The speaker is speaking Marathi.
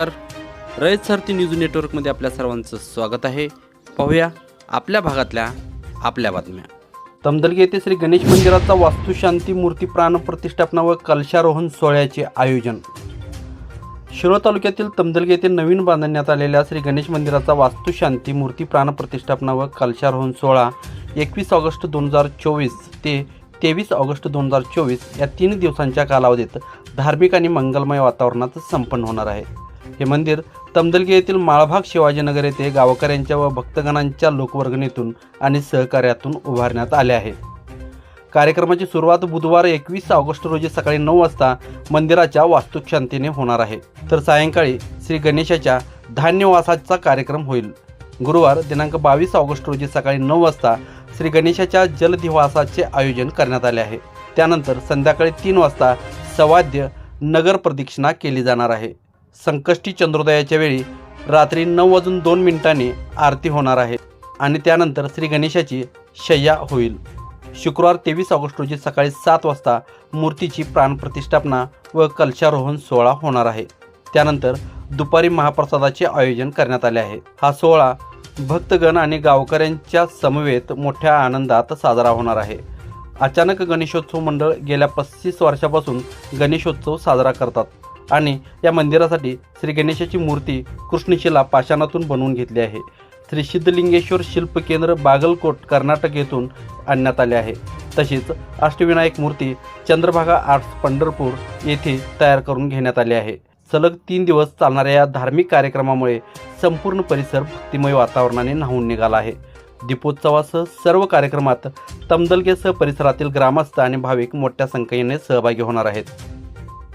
तर रयत सारथी न्यूज नेटवर्कमध्ये आपल्या सर्वांचं स्वागत आहे. पाहूया आपल्या भागातल्या आपल्या बातम्या. तमदलगी येथे श्री गणेश मंदिराचा वास्तुशांती मूर्ती प्राण प्रतिष्ठापना व कलशारोहण सोहळ्याचे आयोजन. शिरोळ तालुक्यातील तमदलगी येथे नवीन बांधण्यात आलेल्या श्री गणेश मंदिराचा वास्तुशांती मूर्ती प्राण प्रतिष्ठापना व कलशारोहण सोहळा एकवीस ऑगस्ट दोन हजार चोवीस ते तेवीस ऑगस्ट दोन हजार चोवीस या तीन दिवसांच्या कालावधीत धार्मिक आणि मंगलमय वातावरणात संपन्न होणार आहे. हे मंदिर तमदलगे येथील माळभाग शिवाजीनगर येथे गावकऱ्यांच्या व भक्तगणांच्या लोकवर्गणीतून आणि सहकार्यातून उभारण्यात आले आहे. कार्यक्रमाची सुरुवात बुधवार एकवीस ऑगस्ट रोजी सकाळी नऊ वाजता मंदिराच्या वास्तुशांतीने होणार आहे. तर सायंकाळी श्री गणेशाच्या धान्यवासाचा कार्यक्रम होईल. गुरुवार दिनांक बावीस ऑगस्ट रोजी सकाळी नऊ वाजता श्री गणेशाच्या जलधिवासाचे आयोजन करण्यात आले आहे. त्यानंतर संध्याकाळी तीन वाजता सवाद्य नगर प्रदक्षिणा केली जाणार आहे. संकष्टी चंद्रोदयाच्या वेळी रात्री नऊ वाजून दोन मिनिटांनी आरती होणार आहे आणि त्यानंतर श्री गणेशाची शय्या होईल. शुक्रवार तेवीस ऑगस्ट रोजी सकाळी सात वाजता मूर्तीची प्राणप्रतिष्ठापना व कलशारोहण सोहळा होणार आहे. त्यानंतर दुपारी महाप्रसादाचे आयोजन करण्यात आले आहे. हा सोहळा भक्तगण आणि गावकऱ्यांच्या समवेत मोठ्या आनंदात साजरा होणार आहे. अचानक गणेशोत्सव मंडळ गेल्या पस्तीस वर्षापासून गणेशोत्सव साजरा करतात. आणि या मंदिरासाठी श्री गणेशाची मूर्ती कृष्णशिला पाषाणातून बनवून घेतली आहे. श्री सिद्धलिंगेश्वर शिल्प केंद्र बागलकोट कर्नाटक येथून आणण्यात आले आहे. तसेच अष्टविनायक मूर्ती चंद्रभागा आर्ट्स पंढरपूर येथे तयार करून घेण्यात आली आहे. सलग तीन दिवस चालणाऱ्या या धार्मिक कार्यक्रमामुळे संपूर्ण परिसर भक्तिमय वातावरणाने न्हावून निघाला आहे. दीपोत्सवासह सर्व कार्यक्रमात तमदलगेसह परिसरातील ग्रामस्थ आणि भाविक मोठ्या संख्येने सहभागी होणार आहेत.